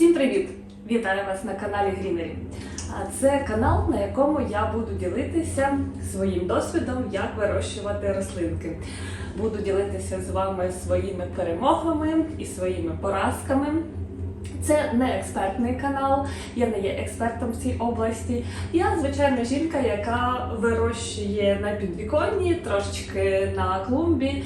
Всім привіт! Вітаю вас на каналі Грінері. Це канал, на якому я буду ділитися своїм досвідом, як вирощувати рослинки. Буду ділитися з вами своїми перемогами і своїми поразками. Це не експертний канал, я не є експертом в цій області. Я звичайна жінка, яка вирощує на підвіконні, трошечки на клумбі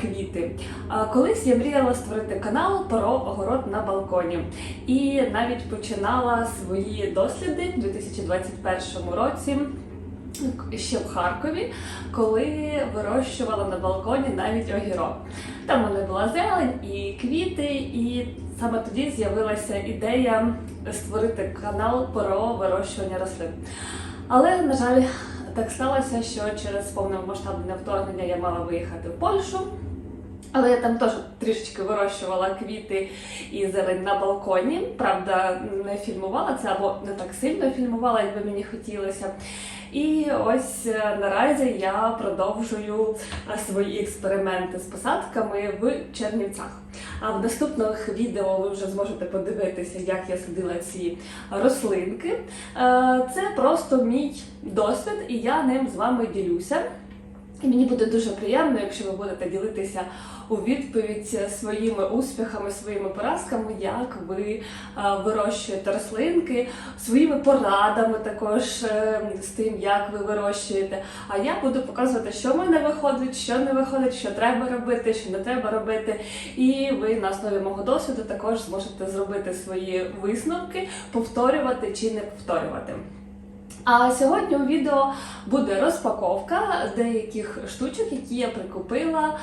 квіти. А, Колись я мріяла створити канал про огород на балконі і навіть починала свої досліди у 2021 році. Ще в Харкові, коли вирощувала на балконі навіть огірок. Там у мене була зелень і квіти, і саме тоді з'явилася ідея створити канал про вирощування рослин. Але, на жаль, так сталося, що через повномасштабне вторгнення я мала виїхати в Польщу. Але я там теж трішечки вирощувала квіти і зелень на балконі. Правда, не фільмувала це або не так сильно фільмувала, як би мені хотілося. І ось е, наразі я продовжую е, свої експерименти з посадками в Чернівцях. А в наступних відео ви вже зможете подивитися, як я садила ці рослинки. Е, Це просто мій досвід, і я ним з вами ділюся. І мені буде дуже приємно, якщо ви будете ділитися у відповідь своїми успіхами, своїми поразками, як ви е, вирощуєте рослинки, своїми порадами також е, з тим, як ви вирощуєте. А я буду показувати, що в мене виходить, що не виходить, що треба робити, що не треба робити. І ви на основі мого досвіду також зможете зробити свої висновки, повторювати чи не повторювати. А сьогодні у відео буде розпаковка деяких штучок, які я прикупила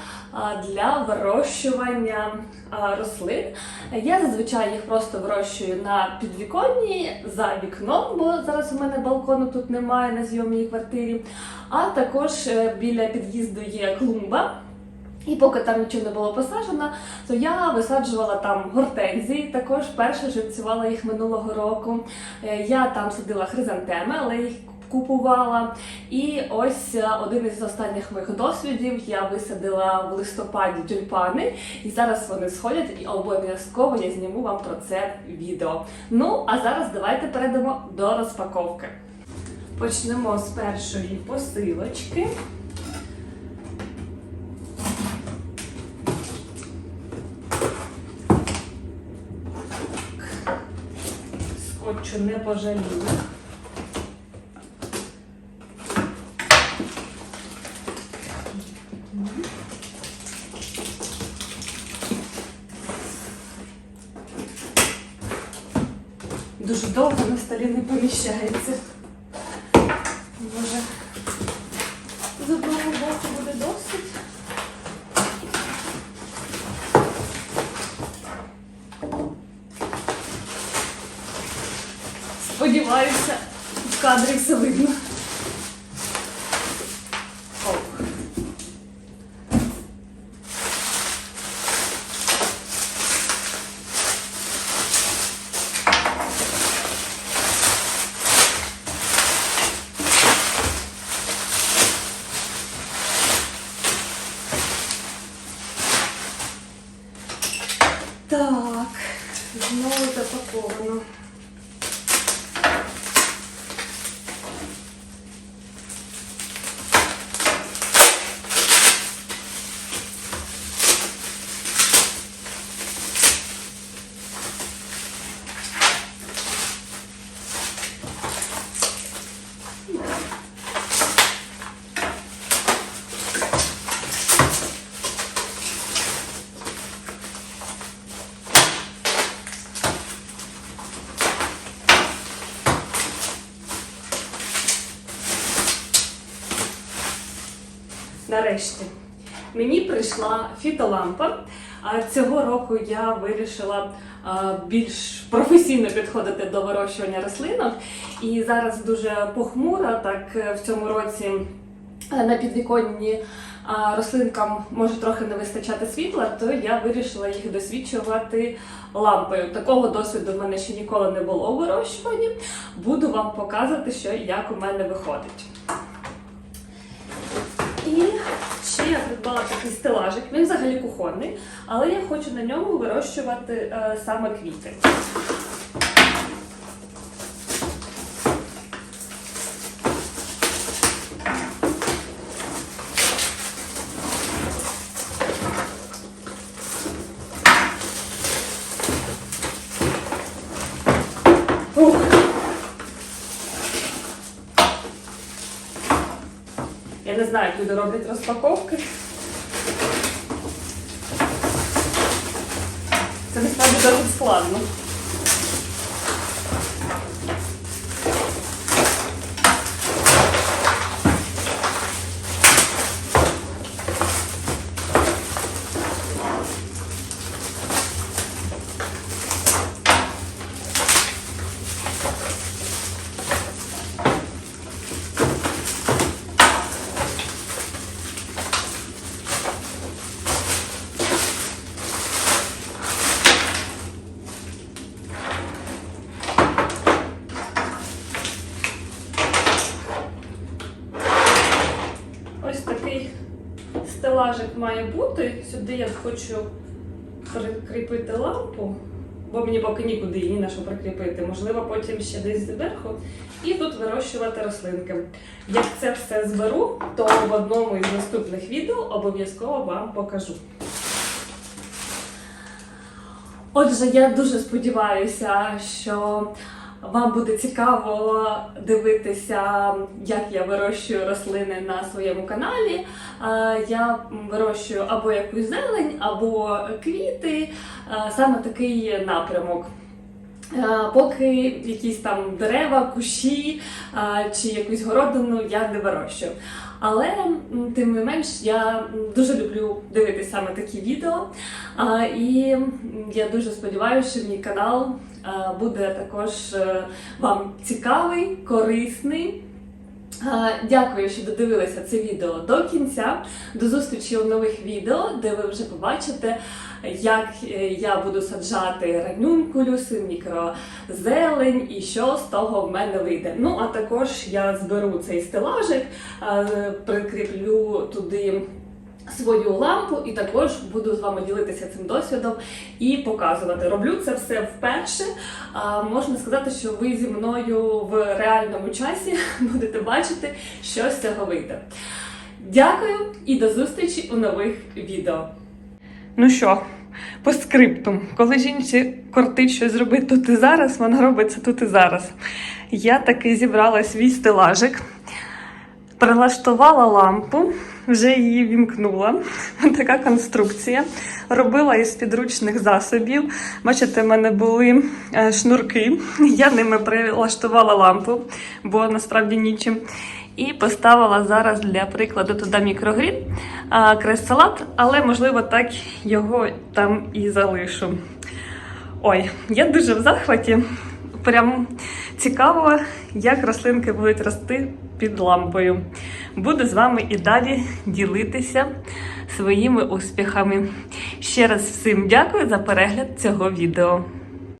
для вирощування рослин. Я зазвичай їх просто вирощую на підвіконні за вікном, бо зараз у мене балкону тут немає на зйомній квартирі. А також е, біля під'їзду є клумба. І поки там нічого не було посаджено, то я висаджувала там гортензії. Також перше живцювала їх минулого року. Е, Я там садила хризантеми, але їх купувала. І ось е, один із останніх моїх досвідів я висадила в листопаді тюльпани, і зараз вони сходять, і обов'язково я зніму вам про це відео. Ну а зараз давайте перейдемо до розпаковки. Почнемо з першої посилочки. Скотчу не пожаліє? Дуже довго на столі не поміщається. Сподіваюся, в кадрі все видно. О. Так, знову запаковано. Нарешті мені прийшла фітолампа. А цього року я вирішила більш професійно підходити до вирощування рослинок. І зараз дуже похмуро, так е, в цьому році е, на підвіконні рослинкам може трохи не вистачати світла, то я вирішила їх досвідчувати лампою. Такого досвіду в мене ще ніколи не було у вирощуванні. Буду вам показувати, що як у мене виходить. І ще я придбала такий стелажик. Він взагалі кухонний, але я хочу на ньому вирощувати е, саме квіти. Не знаю, як люди роблять розпаковки. Це насправді досить складно. Ось такий стелажик має бути. Сюди я хочу прикріпити лампу, бо мені поки нікуди її на що прикріпити. Можливо, потім ще десь зверху. І тут вирощувати рослинки. Як це все зберу, то в одному із наступних відео обов'язково вам покажу. Отже, я дуже сподіваюся, що вам буде цікаво дивитися, як я вирощую рослини на своєму каналі. Я вирощую або якусь зелень, або квіти, саме такий напрямок. Поки якісь там дерева, кущі чи якусь городину я не вирощую. Але тим не менш я дуже люблю дивитися саме такі відео. І я дуже сподіваюся, що мій канал е, буде також е, вам цікавий, корисний. Дякую, що додивилися це відео до кінця. До зустрічі у нових відео, де ви вже побачите, як е, я буду саджати ранюнкулюси, мікрозелень і що з того в мене вийде. Ну а також я зберу цей стелажик, е, прикріплю туди. Свою лампу і також буду з вами ділитися цим досвідом і показувати. Роблю це все вперше. А, можна сказати, що ви зі мною в реальному часі будете бачити, що з цього вийде. Дякую і до зустрічі у нових відео. Ну що, по скриптум, коли жінці кортить щось зробити тут і зараз, вона робить це тут і зараз. Я таки зібрала свій стелажик, прилаштувала лампу, вже її вімкнула. Така конструкція. Робила із підручних засобів. Бачите, в мене були е, шнурки. Я ними прилаштувала лампу, бо насправді нічим. І поставила зараз для прикладу туди мікрогрін, а, крес-салат, але можливо так його там і залишу. Ой, я дуже в захваті. Прям цікаво, як рослинки будуть рости під лампою. Буду з вами і далі ділитися своїми успіхами. Ще раз всім дякую за перегляд цього відео.